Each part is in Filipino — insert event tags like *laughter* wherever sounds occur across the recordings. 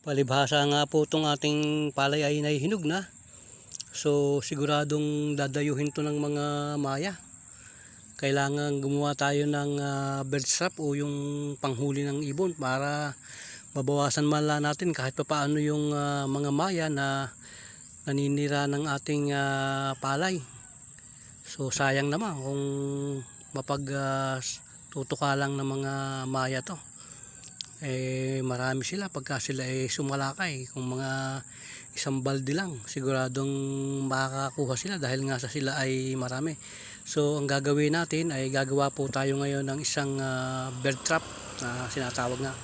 Palibhasa nga po itong ating palay ay nahihinog na. So siguradong dadayuhin to ng mga maya. Kailangan gumawa tayo ng ah, bird trap o yung panghuli ng ibon para mabawasan man natin kahit pa paano yung ah, mga maya na naninira ng ating ah, palay. So sayang naman kung mapag ah, tutuka lang ng mga maya to eh marami sila pagka sila ay sumalakay kung mga isang balde lang siguradong makakakuha sila dahil nga sa sila ay marami. So ang gagawin natin ay gagawa po tayo ngayon ng isang ah, bird trap na sinatawag nga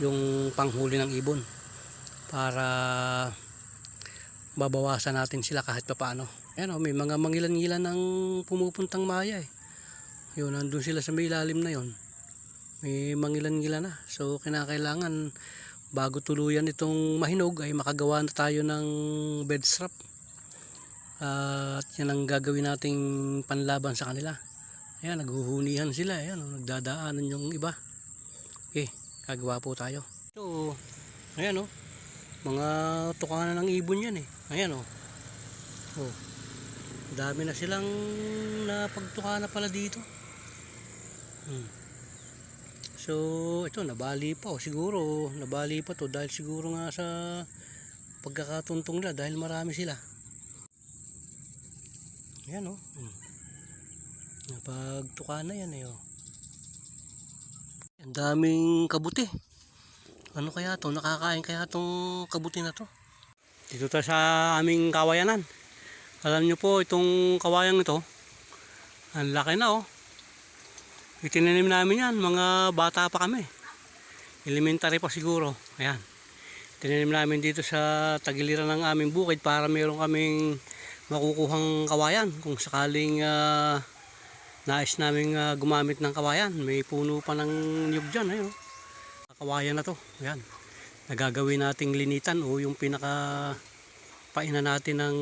yung panghuli ng ibon. Para babawasan natin sila kahit pa paano Ayan o, may mga mangilan-ngilan ng pumupuntang maya eh. Yun, nandun sila sa may ilalim na yon may mangilan-ngilan na. So kinakailangan bago tuluyan itong mahinog ay makagawa na tayo ng bed strap. at yan ang gagawin nating panlaban sa kanila. Ayan, naghuhunihan sila. Ayan, oh, nagdadaanan yung iba. Okay, gagawa po tayo. So, ayan o. mga tukanan ng ibon yan eh. Ayan o. Oh. Dami na silang napagtukana pala dito. Hmm. So, ito nabali pa o siguro nabali pa to dahil siguro nga sa pagkakatuntong nila dahil marami sila. Ayan o. Hmm. Napagtuka na yan eh o. Ang daming kabuti. Ano kaya to? Nakakain kaya tong kabuti na to? Dito tayo sa aming kawayanan. Alam nyo po itong kawayang ito. Ang laki na oh. Itinanim namin yan, mga bata pa kami. Elementary pa siguro. Ayan. Tinanim namin dito sa tagiliran ng aming bukid para meron kaming makukuhang kawayan. Kung sakaling ah, nais namin ah, gumamit ng kawayan. May puno pa ng niyog dyan. Ayun. Kawayan na to. Ayan. Nagagawin nating linitan o yung pinaka painan natin ng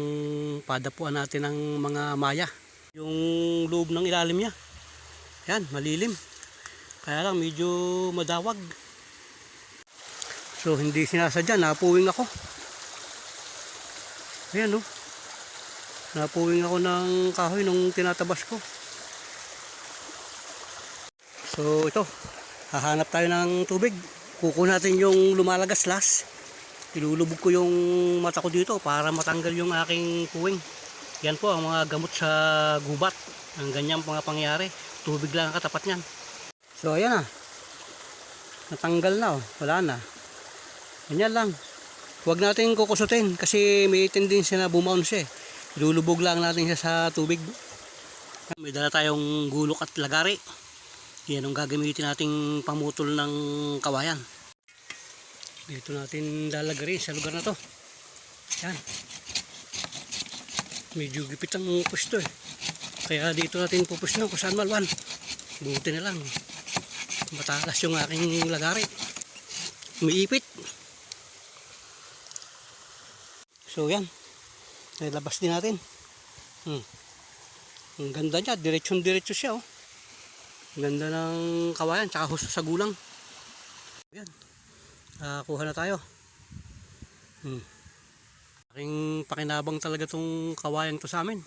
padapuan natin ng mga maya. Yung loob ng ilalim niya. Yan, malilim. Kaya lang medyo madawag. So hindi sinasadya, napuwing ako. Ayan oh. Napuwing ako ng kahoy nung tinatabas ko. So ito, hahanap tayo ng tubig. Kuko natin yung lumalagas last. Ilulubog ko yung mata ko dito para matanggal yung aking puwing. Yan po ang mga gamot sa gubat. Ang ganyan mga pangyari. Tubig lang ang katapat niyan. So ayan na. Natanggal na oh. Wala na. Ganyan lang. Huwag natin kukusutin kasi may tendency na siya. eh. Ilulubog lang natin siya sa tubig. May dala tayong gulok at lagari. Yan ang gagamitin nating pamutol ng kawayan. Dito natin lalagari sa lugar na to. Yan. Medyo gipit ang pwesto eh. Kaya dito natin pupusno kung saan malwan. Buti na lang. Matalas yung aking lagari. Umiipit. So yan. Nilabas din natin. Hmm. Ang ganda niya. Diretsyon diretso siya oh. Ang ganda ng kawayan. Tsaka husto sa gulang. Yan. Nakakuha na tayo. Hmm. Aking pakinabang talaga tong kawayan to sa amin.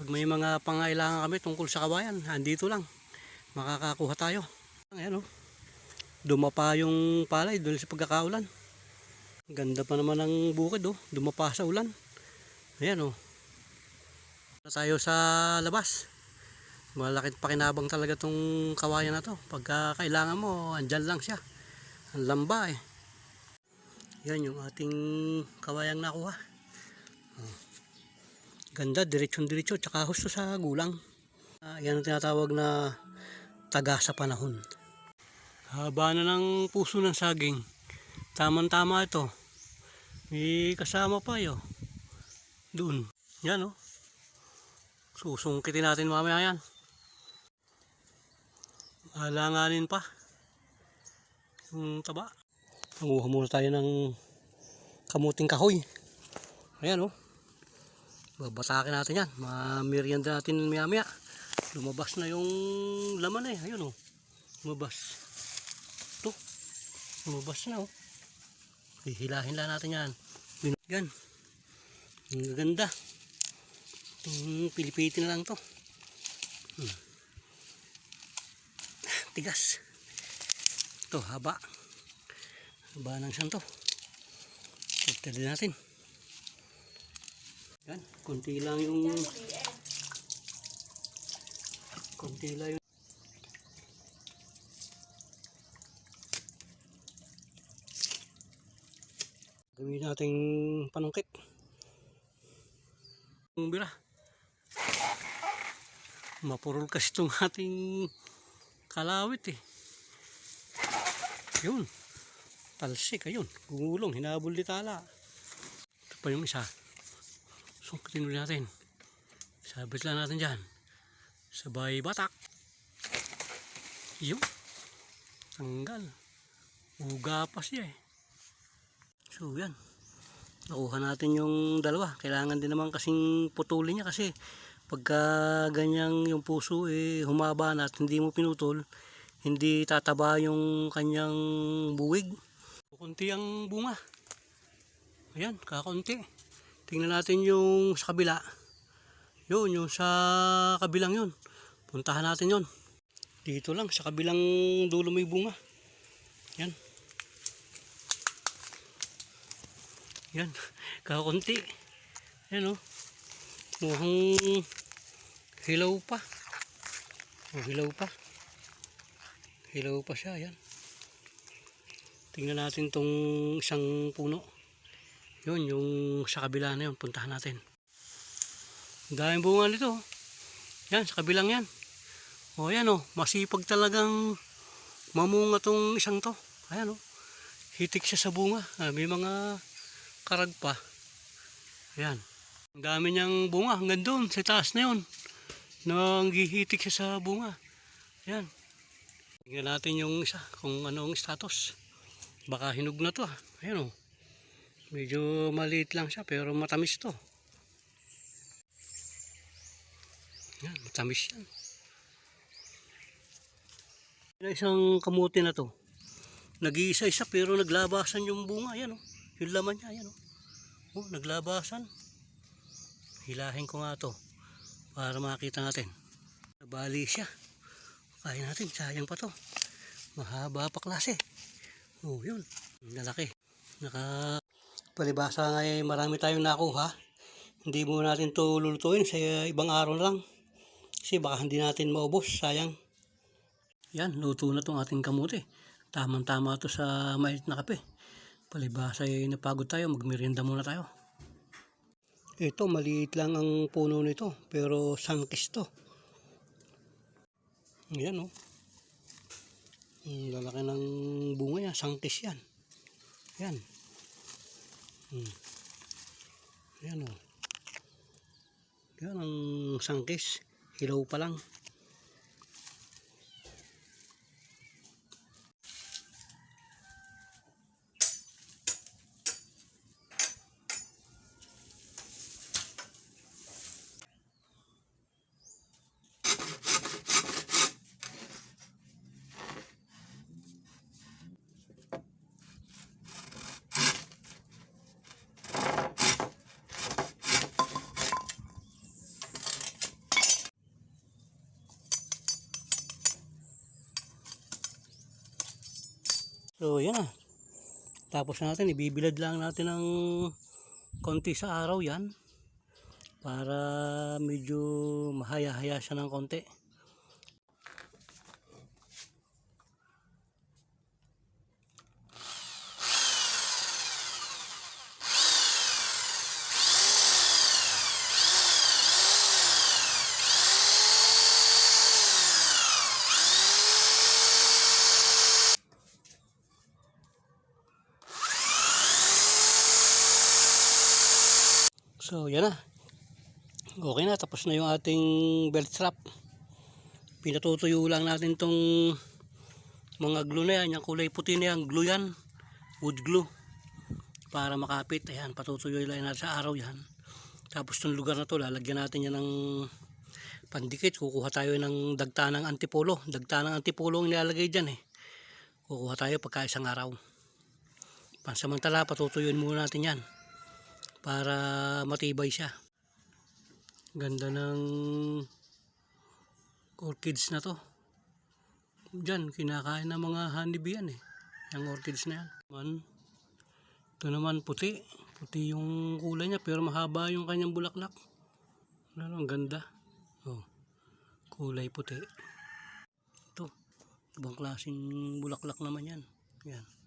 Pag may mga pangailangan kami tungkol sa kawayan, andito lang. Makakakuha tayo. Ayan o. Dumapa yung palay dahil sa pagkakaulan. Ganda pa naman ng bukid o. Dumapa sa ulan. Ayan o. Na tayo sa labas. Malakit pakinabang talaga tong kawayan na to. Pagka mo, andyan lang siya. Ang lamba eh. Yan yung ating kawayang nakuha. Ganda, diretsyon-diretso, tsaka husto sa gulang. Ah, yan ang tinatawag na taga sa panahon. Haba na ng puso ng saging. Tamang-tama ito. May kasama pa yo. Doon. Yan oh. Susungkitin natin mamaya yan. Alanganin pa. Yung taba. Manguha muna tayo ng kamuting kahoy. Ayan oh. Babatakin natin yan. Mamirianda natin maya maya. Lumabas na yung laman eh. Ayun oh. Lumabas. Ito. Lumabas na oh. Hihilahin lang natin yan. Yan. Ang gaganda. Itong pilipitin na lang to. Hmm. *sighs* Tigas. Ito, haba. Haba ng santo. Pagtali natin. Yan, kunti lang yung... Kunti lang yung... Gawin nating panungkit. Ang bira. Mapurol kasi itong ating kalawit eh. Yun. Talsik, ayun. Gumulong, hinabol ni tala. Ito pa yung isa. Sungkitin ulit natin. Sabit lang natin dyan. Sabay batak. Yun. Tanggal. Uga pa siya eh. So yan. Nakuha natin yung dalawa. Kailangan din naman kasing putulin niya kasi pagka ganyang yung puso eh humaba na at hindi mo pinutol, hindi tataba yung kanyang buwig. Kunti ang bunga. Ayan, kakunti. Tingnan natin yung sa kabila. Yun, yung sa kabilang yun. Puntahan natin yun. Dito lang, sa kabilang dulo may bunga. Yan. Yan, *laughs* kakunti. Yan o. Mukhang hilaw pa. O, hilaw pa. Hilaw pa siya, yan. Tingnan natin tong isang puno. Yun, yung sa kabila na yun, puntahan natin. Daming bunga nito. Yan, sa kabilang yan. O, yan o, masipag talagang mamunga tong isang to. Ayan o, hitik siya sa bunga. Ah, may mga karag pa. Ayan. Ang dami niyang bunga hanggang doon sa taas na yun. Nanghihitik siya sa bunga. Ayan. Tingnan natin yung isa kung anong status. Baka hinog na to ah. Ayan o. Medyo maliit lang siya pero matamis to. Yan, matamis yan. Isang kamuti na to. Nag-iisa-isa pero naglabasan yung bunga. Yan o. Yung laman niya. Yan o. Oh, naglabasan. Hilahin ko nga to para makita natin. Nabali siya. Kaya natin, sayang pa to. Mahaba pa klase. Oh, yun. Nalaki. Naka palibasa nga eh, marami tayong nakuha. Hindi mo natin to lulutuin sa ibang araw na lang. Kasi baka hindi natin maubos. Sayang. Yan, luto na tong ating kamuti. Tamang-tama to sa mainit na kape. Palibasa ay napagod tayo. Magmerienda muna tayo. Ito, maliit lang ang puno nito. Pero sangkis to. Yan oh. Ang lalaki ng bunga niya. Sangkis yan. Yan. Hmm. Yan oh. Yan ang sangkis. Hilaw pa lang. So, yan na. Tapos natin, ibibilad lang natin ng konti sa araw yan. Para medyo mahaya-haya siya ng konti. So, yan na. Okay na, tapos na yung ating belt strap. Pinatutuyo lang natin tong mga glue na yan, yung kulay puti na yan, glue yan, wood glue. Para makapit, ayan, patutuyo lang natin sa araw yan. Tapos tong lugar na to, lalagyan natin yan ng pandikit. Kukuha tayo ng dagta ng antipolo. Dagta ng antipolo ang nilalagay dyan eh. Kukuha tayo pagka isang araw. Pansamantala, patutuyuin muna natin yan. Para matibay siya. Ganda ng orchids na to. Diyan, kinakain ng mga honeybee yan eh. Yung orchids na yan. Man, ito naman puti. Puti yung kulay niya pero mahaba yung kanyang bulaklak. Ano, ang ganda. Oh, kulay puti. Ito, ibang klaseng bulaklak naman yan. Yan.